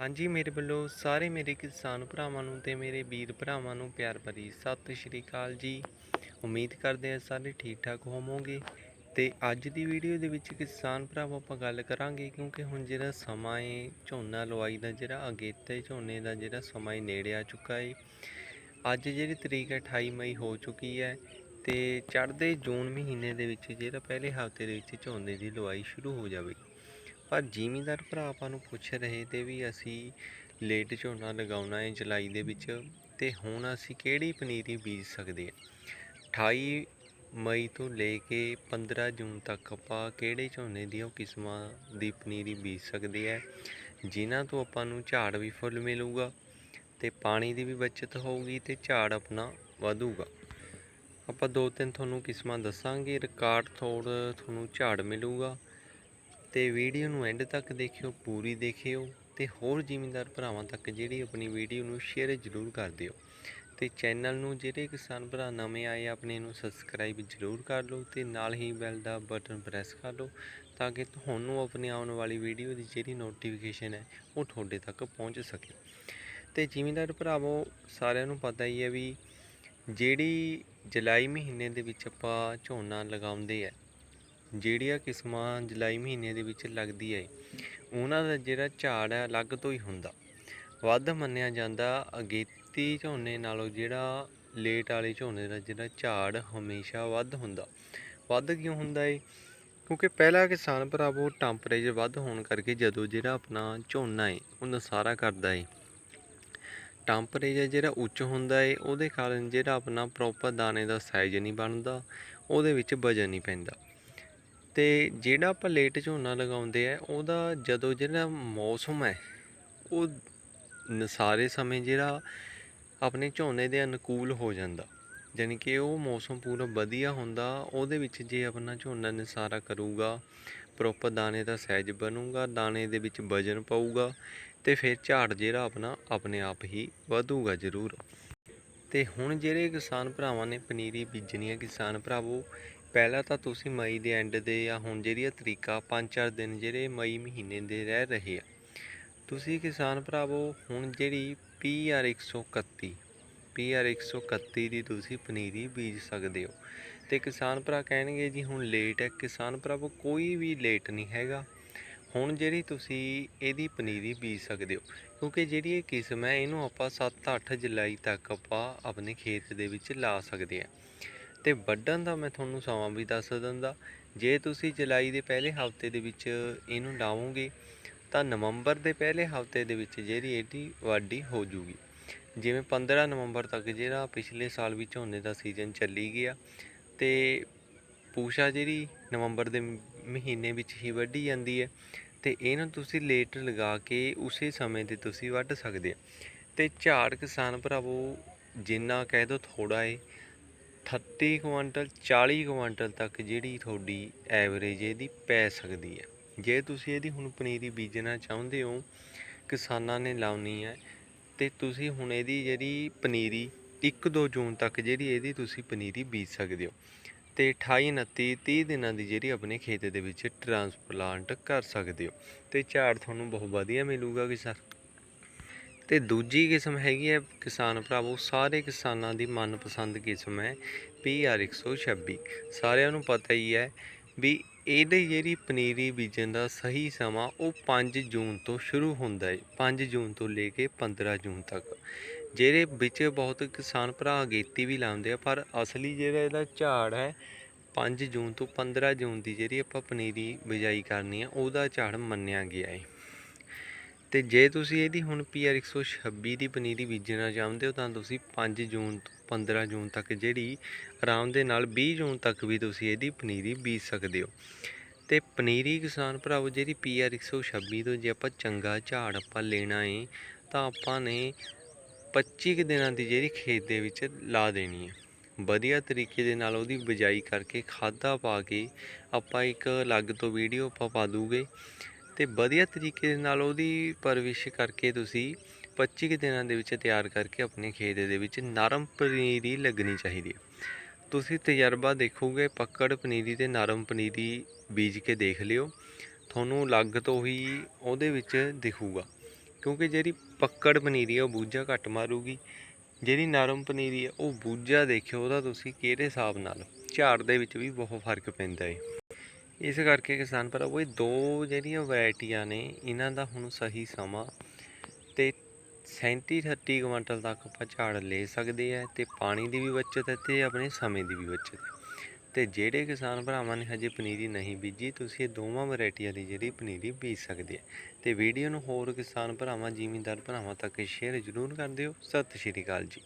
ਹਾਂਜੀ, ਮੇਰੇ ਵੱਲੋਂ ਸਾਰੇ ਮੇਰੇ ਕਿਸਾਨ ਭਰਾਵਾਂ ਨੂੰ ਤੇ ਮੇਰੇ ਵੀਰ ਭਰਾਵਾਂ ਨੂੰ ਪਿਆਰ ਭਰੀ ਸਤਿ ਸ਼੍ਰੀ ਅਕਾਲ ਜੀ। ਉਮੀਦ ਕਰਦੇ ਹਾਂ ਸਾਰੇ ਠੀਕ ਠਾਕ ਹੋਵੋਗੇ। ਤੇ ਅੱਜ ਦੀ ਵੀਡੀਓ ਦੇ ਵਿੱਚ ਕਿਸਾਨ ਭਰਾਵਾਂ ਆਪਾਂ ਗੱਲ ਕਰਾਂਗੇ, ਕਿਉਂਕਿ ਹੁਣ ਜਿਹੜਾ ਸਮਾਂ ਏ, ਝੋਨਾ ਲਵਾਈ ਦਾ ਜਿਹੜਾ ਅਗੇਤੇ ਝੋਨੇ ਦਾ ਜਿਹੜਾ ਸਮਾਂ ਏ, ਨੇੜੇ ਆ ਚੁੱਕਾ ਏ। ਅੱਜ ਜਿਹੜੀ ਤਰੀਕ ਹੈ 28 ਮਈ ਹੋ ਚੁੱਕੀ ਹੈ ਤੇ ਚੜ੍ਹਦੇ ਜੂਨ ਮਹੀਨੇ ਦੇ ਵਿੱਚ, ਜਿਹੜਾ ਪਹਿਲੇ ਹਫ਼ਤੇ ਦੇ ਵਿੱਚ ਝੋਨੇ ਦੀ ਲਵਾਈ ਸ਼ੁਰੂ ਹੋ ਜਾਵੇਗੀ ਪਰ ਜ਼ਿਮੀਂਦਾਰ ਭਰਾ ਆਪਾਂ ਨੂੰ ਪੁੱਛ ਰਹੇ ਤੇ ਵੀ ਅਸੀਂ ਲੇਟ ਝੋਨਾ ਲਗਾਉਣਾ ਹੈ ਜੁਲਾਈ ਦੇ ਵਿੱਚ ਤੇ ਹੁਣ ਅਸੀਂ ਕਿਹੜੀ ਪਨੀਰੀ ਬੀਜ ਸਕਦੇ ਹਾਂ? 28 ਮਈ ਤੋਂ ਲੈ ਕੇ 15 ਜੂਨ ਤੱਕ ਆਪਾਂ ਕਿਹੜੇ ਝੋਨੇ ਦੀਆਂ ਕਿਸਮਾਂ ਦੀ ਪਨੀਰੀ ਬੀਜ ਸਕਦੇ ਆ ਜਿਨ੍ਹਾਂ ਤੋਂ ਆਪਾਂ ਨੂੰ ਝਾੜ ਵੀ ਫੁੱਲ ਮਿਲੂਗਾ ਤੇ ਪਾਣੀ ਦੀ ਵੀ ਬਚਤ ਹੋਊਗੀ ਤੇ ਝਾੜ ਆਪਣਾ ਵਧੂਗਾ। ਆਪਾਂ ਦੋ ਤਿੰਨ ਤੁਹਾਨੂੰ ਕਿਸਮਾਂ ਦੱਸਾਂਗੇ, ਰਿਕਾਰਡ ਥੋੜ ਤੁਹਾਨੂੰ ਝਾੜ ਮਿਲੂਗਾ ਤੇ ਵੀਡੀਓ ਨੂੰ ਐਂਡ ਤੱਕ ਦੇਖਿਓ ਪੂਰੀ ਦੇਖਿਓ ਤੇ ਹੋਰ ਜ਼ਿਮੀਂਦਾਰ ਭਰਾਵਾਂ ਤੱਕ ਜਿਹੜੀ ਆਪਣੀ ਵੀਡੀਓ ਨੂੰ ਸ਼ੇਅਰ ਜ਼ਰੂਰ ਕਰ ਦਿਓ। ਤੇ ਚੈਨਲ ਨੂੰ ਜਿਹੜੇ ਕਿਸਾਨ ਭਰਾ ਨਵੇਂ ਆਏ ਆ, ਆਪਣੇ ਨੂੰ ਸਬਸਕ੍ਰਾਈਬ ਜ਼ਰੂਰ ਕਰ ਲਓ ਤੇ ਨਾਲ ਹੀ ਬੈਲ ਦਾ ਬਟਨ ਪ੍ਰੈਸ ਕਰ ਲਓ ਤਾਂ ਕਿ ਤੁਹਾਨੂੰ ਆਪਣੀ ਆਉਣ ਵਾਲੀ ਵੀਡੀਓ ਦੀ ਜਿਹੜੀ ਨੋਟੀਫਿਕੇਸ਼ਨ ਹੈ ਉਹ ਤੁਹਾਡੇ ਤੱਕ ਪਹੁੰਚ ਸਕੇ। ਤੇ ਜ਼ਿਮੀਂਦਾਰ ਭਰਾਵੋ ਸਾਰਿਆਂ ਨੂੰ ਪਤਾ ਹੀ ਹੈ ਵੀ ਜਿਹੜੀ ਜੁਲਾਈ ਮਹੀਨੇ ਦੇ ਵਿੱਚ ਆਪਾਂ ਝੋਨਾ ਲਗਾਉਂਦੇ ਆ ਜਿਹੜੀਆਂ ਕਿਸਮਾਂ ਜੁਲਾਈ ਮਹੀਨੇ ਦੇ ਵਿੱਚ ਲੱਗਦੀ ਹੈ, ਉਹਨਾਂ ਦਾ ਜਿਹੜਾ ਝਾੜ ਹੈ, ਅਲੱਗ ਤੋਂ ਹੀ ਹੁੰਦਾ। ਵੱਧ ਮੰਨਿਆ ਜਾਂਦਾ ਅਗੇਤੀ ਝੋਨੇ ਨਾਲੋਂ ਜਿਹੜਾ ਲੇਟ ਵਾਲੇ ਝੋਨੇ ਦਾ ਜਿਹੜਾ ਝਾੜ ਹਮੇਸ਼ਾ ਵੱਧ ਹੁੰਦਾ। ਵੱਧ ਕਿਉਂ ਹੁੰਦਾ ਏ? ਕਿਉਂਕਿ ਪਹਿਲਾ ਕਿਸਾਨ ਭਰਾਵੋ ਟੈਂਪਰੇਚਰ ਵੱਧ ਹੋਣ ਕਰਕੇ ਜਦੋਂ ਜਿਹੜਾ ਆਪਣਾ ਝੋਨਾ ਏ ਉਹ ਨਸਾਰਾ ਕਰਦਾ ਏ। ਟੈਂਪਰੇਚਰ ਜਿਹੜਾ ਉੱਚ ਹੁੰਦਾ ਏ, ਉਹਦੇ ਕਾਰਨ ਜਿਹੜਾ ਆਪਣਾ ਪ੍ਰੋਪਰ ਦਾਣੇ ਦਾ ਸਾਈਜ਼ ਨਹੀਂ ਬਣਦਾ, ਉਹਦੇ ਵਿੱਚ ਵਜਨ ਨਹੀਂ ਪੈਂਦਾ। ਤੇ ਜਿਹੜਾ ਆਪਾਂ ਲੇਟ ਝੋਨਾ ਲਗਾਉਂਦੇ ਆ, ਉਹਦਾ ਜਦੋਂ ਜਿਹੜਾ ਮੌਸਮ ਹੈ, ਉਹ ਨਸਾਰੇ ਸਮੇਂ ਜਿਹੜਾ ਆਪਣੇ ਝੋਨੇ ਦੇ ਅਨੁਕੂਲ ਹੋ ਜਾਂਦਾ। ਯਾਨੀ ਕਿ ਉਹ ਮੌਸਮ ਪੂਰਾ ਵਧੀਆ ਹੁੰਦਾ, ਉਹਦੇ ਵਿੱਚ ਜੇ ਆਪਣਾ ਝੋਨਾ ਨਸਾਰਾ ਕਰੂਗਾ ਪ੍ਰੋਪਰ ਦਾਣੇ ਦਾ ਸਾਈਜ਼ ਬਣੂਗਾ, ਦਾਣੇ ਦੇ ਵਿੱਚ ਵਜਨ ਪਾਊਗਾ, ਤੇ ਫਿਰ ਝਾੜ ਜਿਹੜਾ ਆਪਣਾ ਆਪਣੇ ਆਪ ਹੀ ਵਧੂਗਾ ਜ਼ਰੂਰ। ਤੇ ਹੁਣ ਜਿਹੜੇ ਕਿਸਾਨ ਭਰਾਵਾਂ ਨੇ, ਪਨੀਰੀ ਬੀਜਣੀ ਹੈ ਕਿਸਾਨ ਭਰਾਵੋ ਪਹਿਲਾਂ ਤਾਂ ਤੁਸੀਂ ਮਈ ਦੇ ਐਂਡ ਦੇ ਜਾਂ ਹੁਣ ਜਿਹੜੀ ਆ ਤਰੀਕਾ 5-4 ਦਿਨ ਜਿਹੜੇ ਮਈ ਮਹੀਨੇ ਦੇ ਰਹਿ ਰਹੇ ਆ। ਤੁਸੀਂ ਕਿਸਾਨ ਭਰਾਵੋ, ਹੁਣ ਜਿਹੜੀ PR 131 PR 131 ਦੀ ਤੁਸੀਂ ਪਨੀਰੀ ਬੀਜ ਸਕਦੇ ਹੋ। ਤੇ ਕਿਸਾਨ ਭਰਾ ਕਹਿਣਗੇ ਜੀ, ਹੁਣ ਲੇਟ ਹੈ। ਕਿਸਾਨ ਭਰਾਵੋ, ਕੋਈ ਵੀ ਲੇਟ ਨਹੀਂ ਹੈਗਾ। ਹੁਣ ਜਿਹੜੀ ਤੁਸੀਂ ਇਹਦੀ ਪਨੀਰੀ ਬੀਜ ਸਕਦੇ ਹੋ, ਕਿਉਂਕਿ ਜਿਹੜੀ ਇਹ ਕਿਸਮ ਹੈ, ਇਹਨੂੰ ਆਪਾਂ 7-8 ਜੁਲਾਈ ਤੱਕ ਆਪਾਂ ਆਪਣੇ ਖੇਤ ਦੇ ਵਿੱਚ ਲਾ ਸਕਦੇ ਹਾਂ। ਤੇ ਵੱਢਣ ਦਾ ਮੈਂ ਤੁਹਾਨੂੰ ਸਮਾਂ ਵੀ ਦੱਸ ਦਿੰਦਾ। ਜੇ ਤੁਸੀਂ ਜੁਲਾਈ ਦੇ ਪਹਿਲੇ ਹਫ਼ਤੇ ਦੇ ਵਿੱਚ ਇਹਨੂੰ ਲਾਵੋਗੇ, ਤਾਂ ਨਵੰਬਰ ਦੇ ਪਹਿਲੇ ਹਫ਼ਤੇ ਦੇ ਵਿੱਚ ਜਿਹੜੀ ਇਹਦੀ ਵਾਢੀ ਹੋ ਜੂਗੀ। ਜਿਵੇਂ 15 ਨਵੰਬਰ ਤੱਕ ਜਿਹੜਾ ਪਿਛਲੇ ਸਾਲ ਵੀ ਝੋਨੇ ਦਾ ਸੀਜ਼ਨ ਚੱਲੀ ਗਿਆ, ਤੇ ਪੂਸ਼ਾ ਜਿਹੜੀ ਨਵੰਬਰ ਦੇ ਮਹੀਨੇ ਵਿੱਚ ਹੀ ਵੱਢੀ ਜਾਂਦੀ ਹੈ, ਤੇ ਇਹਨੂੰ ਤੁਸੀਂ ਲੇਟ ਲਗਾ ਕੇ ਉਸੇ ਸਮੇਂ ਤੇ ਤੁਸੀਂ ਵੱਢ ਸਕਦੇ ਹੋ। ਤੇ ਝਾੜ ਕਿਸਾਨ ਭਰਾਵੋ, ਜਿੰਨਾ ਕਹਿ ਦੋ ਥੋੜਾ ਏ 38 ਕੁਆਂਟਲ 40 ਕੁਆਂਟਲ ਤੱਕ ਜਿਹੜੀ ਤੁਹਾਡੀ ਐਵਰੇਜ ਇਹਦੀ ਪੈ ਸਕਦੀ ਹੈ। ਜੇ ਤੁਸੀਂ ਇਹਦੀ ਹੁਣ ਪਨੀਰੀ ਬੀਜਣਾ ਚਾਹੁੰਦੇ ਹੋ, ਕਿਸਾਨਾਂ ਨੇ ਲਾਉਣੀ ਹੈ, ਤੇ ਤੁਸੀਂ ਹੁਣ ਇਹਦੀ ਜਿਹੜੀ ਪਨੀਰੀ 1-2 ਜੂਨ ਤੱਕ ਜਿਹੜੀ ਇਹਦੀ ਤੁਸੀਂ ਪਨੀਰੀ ਬੀਜ ਸਕਦੇ ਹੋ। ਤੇ 28 29 30 ਦਿਨਾਂ ਦੀ ਜਿਹੜੀ ਆਪਣੇ ਖੇਤ ਦੇ ਵਿੱਚ ਟਰਾਂਸਪਲਾਂਟ ਕਰ ਸਕਦੇ ਹੋ। ਤੇ ਝਾੜ ਤੁਹਾਨੂੰ ਬਹੁਤ ਵਧੀਆ ਮਿਲੂਗਾ ਸਰ। ਤੇ ਦੂਜੀ ਕਿਸਮ ਹੈਗੀ ਹੈ ਕਿਸਾਨ ਭਰਾਵੋ, ਸਾਰੇ ਕਿਸਾਨਾਂ ਦੀ ਮਨਪਸੰਦ ਕਿਸਮ ਹੈ PR 126 ਸਾਰਿਆਂ ਨੂੰ ਪਤਾ ਹੀ ਹੈ ਵੀ ਇਹਦੇ ਜਿਹੜੀ ਪਨੀਰੀ ਬੀਜਣ ਦਾ ਸਹੀ ਸਮਾਂ ਉਹ 5 ਜੂਨ ਤੋਂ ਸ਼ੁਰੂ ਹੁੰਦਾ ਹੈ 5 ਜੂਨ ਤੋਂ ਲੈ ਕੇ 15 ਜੂਨ ਤੱਕ। ਜਿਹੜੇ ਵਿੱਚ ਬਹੁਤ ਕਿਸਾਨ ਭਰਾ ਅਗੇਤੀ ਵੀ ਲਾਉਂਦੇ ਆ, ਪਰ ਅਸਲੀ ਜਿਹੜਾ ਇਹਦਾ ਝਾੜ ਹੈ 5 ਜੂਨ ਤੋਂ 15 ਜੂਨ ਦੀ ਜਿਹੜੀ ਆਪਾਂ ਪਨੀਰੀ ਬਿਜਾਈ ਕਰਨੀ ਆ, ਉਹਦਾ ਝਾੜ ਮੰਨਿਆ ਗਿਆ ਹੈ। ਤੇ ਜੇ ਤੁਸੀਂ ਇਹਦੀ ਹੁਣ PR 126 ਦੀ ਪਨੀਰੀ ਬੀਜਣਾ ਚਾਹੁੰਦੇ ਹੋ, ਤਾਂ ਤੁਸੀਂ 5 ਜੂਨ ਤੋਂ 15 ਜੂਨ ਤੱਕ ਜਿਹੜੀ ਆਰਾਮ ਦੇ ਨਾਲ 20 ਜੂਨ ਤੱਕ ਵੀ ਤੁਸੀਂ ਇਹਦੀ ਪਨੀਰੀ ਬੀਜ ਸਕਦੇ ਹੋ। ਤੇ ਪਨੀਰੀ ਕਿਸਾਨ ਭਰਾਵੋ, ਜਿਹੜੀ PR 126 ਤੋਂ ਜੇ ਆਪਾਂ ਚੰਗਾ ਝਾੜ ਆਪਾਂ ਲੈਣਾ ਏ, ਤਾਂ ਆਪਾਂ ਨੇ 25 ਕੁ ਦਿਨਾਂ ਦੀ ਜਿਹੜੀ ਖੇਤ ਦੇ ਵਿੱਚ ਲਾ ਦੇਣੀ ਹੈ ਵਧੀਆ ਤਰੀਕੇ ਦੇ ਨਾਲ ਉਹਦੀ ਬਿਜਾਈ ਕਰਕੇ ਖਾਦਾਂ ਪਾ ਕੇ ਆਪਾਂ ਇੱਕ ਅਲੱਗ ਤੋਂ ਵੀਡੀਓ ਆਪਾਂ ਪਾ ਦੂਗੇ। ਤੇ ਵਧੀਆ ਤਰੀਕੇ ਦੇ ਨਾਲ ਉਹਦੀ ਪਰਵਿਸ਼ ਕਰਕੇ ਤੁਸੀਂ 25 ਕੁ ਦਿਨਾਂ ਦੇ ਵਿੱਚ ਤਿਆਰ ਕਰਕੇ ਆਪਣੇ ਖੇਤ ਦੇ ਵਿੱਚ ਨਰਮ ਪਨੀਰੀ ਲੱਗਣੀ ਚਾਹੀਦੀ ਹੈ। ਤੁਸੀਂ ਤਜਰਬਾ ਦੇਖੋਗੇ, ਪੱਕੜ ਪਨੀਰੀ ਤੇ ਨਰਮ ਪਨੀਰੀ ਬੀਜ ਕੇ ਦੇਖ ਲਿਓ। ਤੁਹਾਨੂੰ ਅਲੱਗ ਤੋਂ ਹੀ ਉਹਦੇ ਵਿੱਚ ਦਿਖੂਗਾ। ਕਿਉਂਕਿ ਜਿਹੜੀ ਪੱਕੜ ਪਨੀਰੀ ਆ, ਉਹ ਬੂਝਾ ਘੱਟ ਮਾਰੂਗੀ। ਜਿਹੜੀ ਨਰਮ ਪਨੀਰੀ ਆ, ਉਹ ਬੂਝਾ ਦੇਖਿਓ, ਉਹਦਾ ਤੁਸੀਂ ਕਿਹੜੇ ਹਿਸਾਬ ਨਾਲ? ਝਾੜ ਦੇ ਵਿੱਚ ਵੀ ਬਹੁਤ ਫ਼ਰਕ ਪੈਂਦਾ ਹੈ ਇਸ ਕਰਕੇ ਕਿਸਾਨ ਭਰਾਵੋ, ਇਹ ਦੋ ਜਿਹੜੀਆਂ ਵੈਰਾਈਟੀਆਂ ਨੇ, ਇਹਨਾਂ ਦਾ ਹੁਣ ਸਹੀ ਸਮਾਂ ਤੇ 37 38 ਕੁਇੰਟਲ ਤੱਕ ਆਪਾਂ ਝਾੜ ਲੈ ਸਕਦੇ ਆ ਤੇ ਪਾਣੀ ਦੀ ਵੀ ਬਚਤ ਹੈ ਤੇ ਆਪਣੇ ਸਮੇਂ ਦੀ ਵੀ ਬਚਤ ਹੈ। ਤੇ ਜਿਹੜੇ ਕਿਸਾਨ ਭਰਾਵਾਂ ਨੇ ਹਜੇ ਪਨੀਰੀ ਨਹੀਂ ਬੀਜੀ, ਤੁਸੀਂ ਇਹ ਦੋਵਾਂ ਵੈਰਾਈਟੀਆਂ ਦੀ ਜਿਹੜੀ ਪਨੀਰੀ ਬੀਜ ਸਕਦੇ ਆ। ਤੇ ਵੀਡੀਓ ਨੂੰ ਹੋਰ ਕਿਸਾਨ ਭਰਾਵਾਂ, ਜ਼ਿਮੀਂਦਾਰ ਭਰਾਵਾਂ ਤੱਕ ਸ਼ੇਅਰ ਜ਼ਰੂਰ ਕਰ ਦਿਓ। ਸਤਿ ਸ਼੍ਰੀ ਅਕਾਲ ਜੀ।